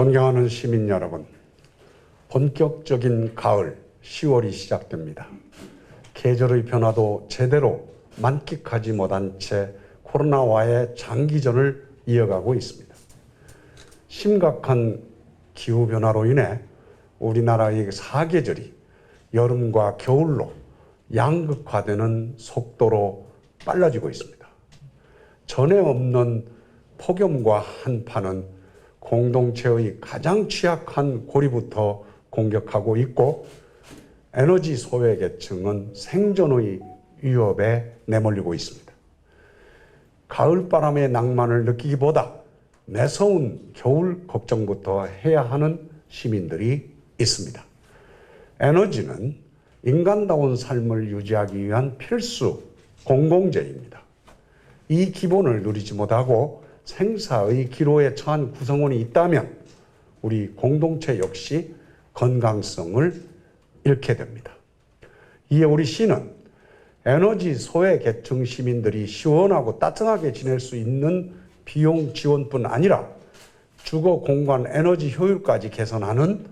존경하는 시민 여러분, 본격적인 가을 10월이 시작됩니다. 계절의 변화도 제대로 만끽하지 못한 채 코로나와의 장기전을 이어가고 있습니다. 심각한 기후 변화로 인해 우리나라의 사계절이 여름과 겨울로 양극화되는 속도로 빨라지고 있습니다. 전에 없는 폭염과 한파는 공동체의 가장 취약한 고리부터 공격하고 있고 에너지 소외 계층은 생존의 위협에 내몰리고 있습니다. 가을바람의 낭만을 느끼기보다 매서운 겨울 걱정부터 해야 하는 시민들이 있습니다. 에너지는 인간다운 삶을 유지하기 위한 필수 공공재입니다. 이 기본을 누리지 못하고 생사의 기로에 처한 구성원이 있다면 우리 공동체 역시 건강성을 잃게 됩니다. 이에 우리 시는 에너지 소외 계층 시민들이 시원하고 따뜻하게 지낼 수 있는 비용 지원뿐 아니라 주거 공간 에너지 효율까지 개선하는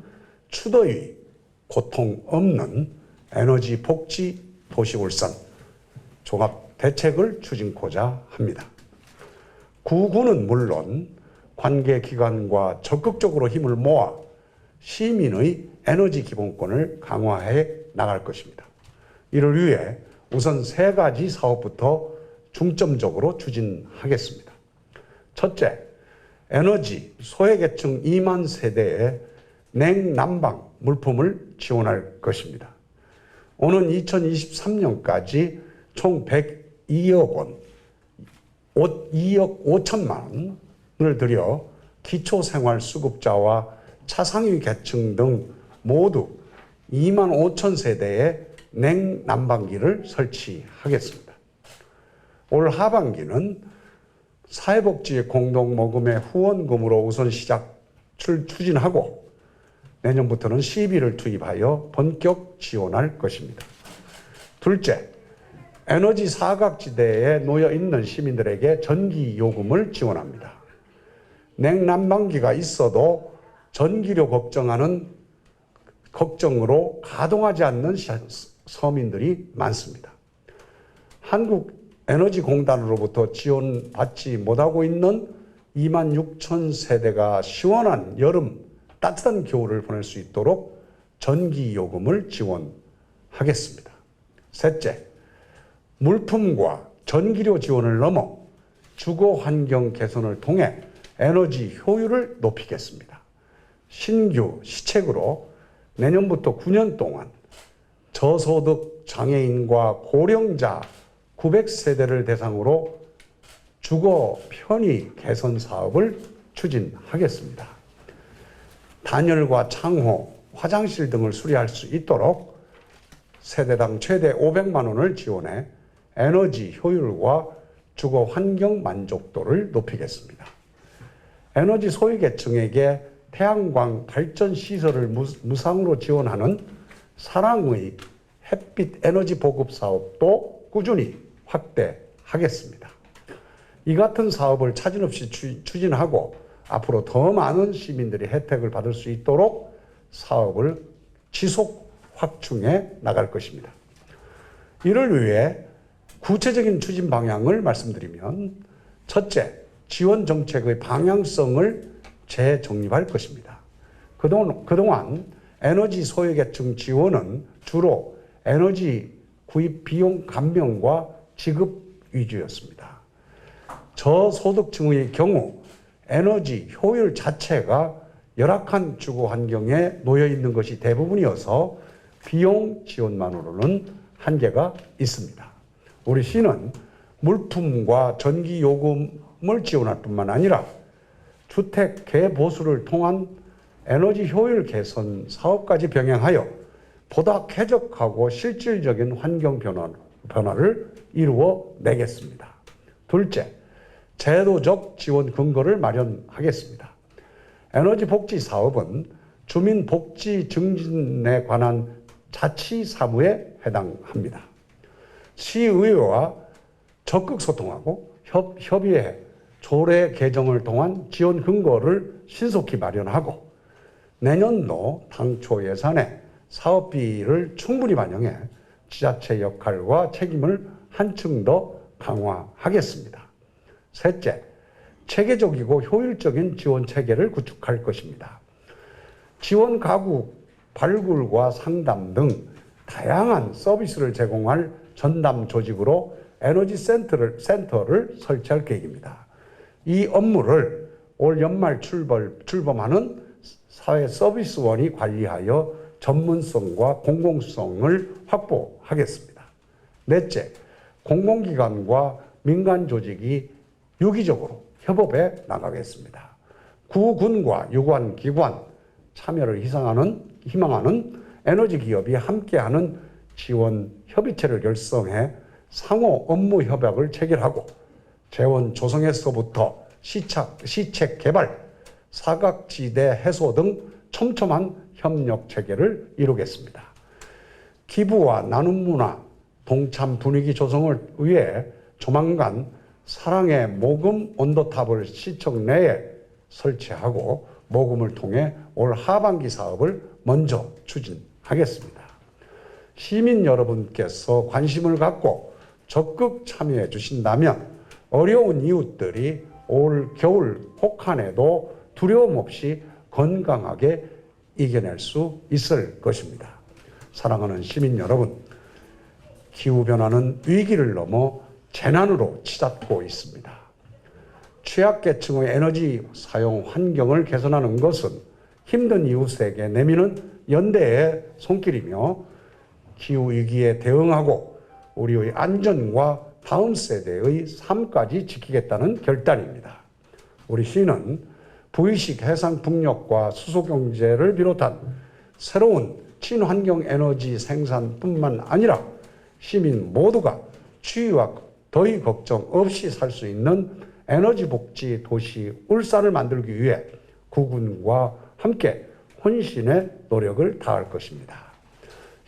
추도의 고통 없는 에너지 복지 도시 울산 종합 대책을 추진코자 합니다. 구군은 물론 관계 기관과 적극적으로 힘을 모아 시민의 에너지 기본권을 강화해 나갈 것입니다. 이를 위해 우선 세 가지 사업부터 중점적으로 추진하겠습니다. 첫째, 에너지 소외계층 2만 세대에 냉난방 물품을 지원할 것입니다. 오는 2023년까지 총 102억 원, 2억 5천만 원을 들여 기초생활수급자와 차상위 계층 등 모두 2만 5천 세대의 냉난방기를 설치하겠습니다. 올 하반기는 사회복지 공동모금의 후원금으로 우선 시작 추진하고 내년부터는 시비를 투입하여 본격 지원할 것입니다. 둘째, 에너지 사각지대에 놓여 있는 시민들에게 전기 요금을 지원합니다. 냉난방기가 있어도 전기료 걱정하는 걱정으로 가동하지 않는 서민들이 많습니다. 한국에너지공단으로부터 지원받지 못하고 있는 2만 6천 세대가 시원한 여름, 따뜻한 겨울을 보낼 수 있도록 전기 요금을 지원하겠습니다. 셋째, 물품과 전기료 지원을 넘어 주거 환경 개선을 통해 에너지 효율을 높이겠습니다. 신규 시책으로 내년부터 9년 동안 저소득 장애인과 고령자 900세대를 대상으로 주거 편의 개선 사업을 추진하겠습니다. 단열과 창호, 화장실 등을 수리할 수 있도록 세대당 최대 500만 원을 지원해 에너지 효율과 주거 환경 만족도를 높이겠습니다. 에너지 소외 계층에게 태양광 발전 시설을 무상으로 지원하는 사랑의 햇빛 에너지 보급 사업도 꾸준히 확대하겠습니다. 이 같은 사업을 차질 없이 추진하고 앞으로 더 많은 시민들이 혜택을 받을 수 있도록 사업을 지속 확충해 나갈 것입니다. 이를 위해 구체적인 추진 방향을 말씀드리면 첫째, 지원 정책의 방향성을 재정립할 것입니다. 그동안, 그동안 에너지 소외계층 지원은 주로 에너지 구입 비용 감면과 지급 위주였습니다. 저소득층의 경우 에너지 효율 자체가 열악한 주거 환경에 놓여 있는 것이 대부분이어서 비용 지원만으로는 한계가 있습니다. 우리 시는 물품과 전기 요금을 지원할 뿐만 아니라 주택 개보수를 통한 에너지 효율 개선 사업까지 병행하여 보다 쾌적하고 실질적인 환경 변화, 변화를 이루어 내겠습니다. 둘째, 제도적 지원 근거를 마련하겠습니다. 에너지 복지 사업은 주민 복지 증진에 관한 자치 사무에 해당합니다. 시의회와 적극 소통하고 협, 협의해 조례 개정을 통한 지원 근거를 신속히 마련하고 내년도 당초 예산에 사업비를 충분히 반영해 지자체 역할과 책임을 한층 더 강화하겠습니다. 셋째, 체계적이고 효율적인 지원 체계를 구축할 것입니다. 지원 가구 발굴과 상담 등 다양한 서비스를 제공할 전담 조직으로 에너지 센터를, 센터를 설치할 계획입니다. 이 업무를 올 연말 출범, 출범하는 사회 서비스원이 관리하여 전문성과 공공성을 확보하겠습니다. 넷째, 공공기관과 민간 조직이 유기적으로 협업해 나가겠습니다. 구군과 유관 기관 참여를 희망하는 에너지 기업이 함께하는 지원 협의체를 결성해 상호 업무 협약을 체결하고 재원 조성에서부터 시착, 시책 개발, 사각지대 해소 등 촘촘한 협력 체계를 이루겠습니다. 기부와 나눔 문화, 동참 분위기 조성을 위해 조만간 사랑의 모금 온도탑을 시청 내에 설치하고 모금을 통해 올 하반기 사업을 먼저 추진하겠습니다. 시민 여러분께서 관심을 갖고 적극 참여해 주신다면 어려운 이웃들이 올 겨울 혹한에도 두려움 없이 건강하게 이겨낼 수 있을 것입니다. 사랑하는 시민 여러분, 기후변화는 위기를 넘어 재난으로 치닫고 있습니다. 취약계층의 에너지 사용 환경을 개선하는 것은 힘든 이웃에게 내미는 연대의 손길이며 기후 위기에 대응하고 우리의 안전과 다음 세대의 삶까지 지키겠다는 결단입니다. 우리 시는 부의식 해상 풍력과 수소 경제를 비롯한 새로운 친환경 에너지 생산뿐만 아니라 시민 모두가 추위와 더위 걱정 없이 살 수 있는 에너지 복지 도시 울산을 만들기 위해 구군과 함께 혼신의 노력을 다할 것입니다.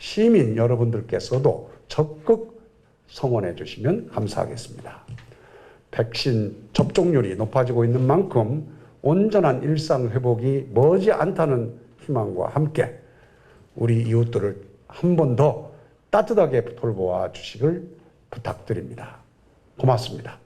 시민 여러분들께서도 적극 성원해 주시면 감사하겠습니다. 백신 접종률이 높아지고 있는 만큼 온전한 일상 회복이 머지 않다는 희망과 함께 우리 이웃들을 한 번 더 따뜻하게 돌보아 주시길 부탁드립니다. 고맙습니다.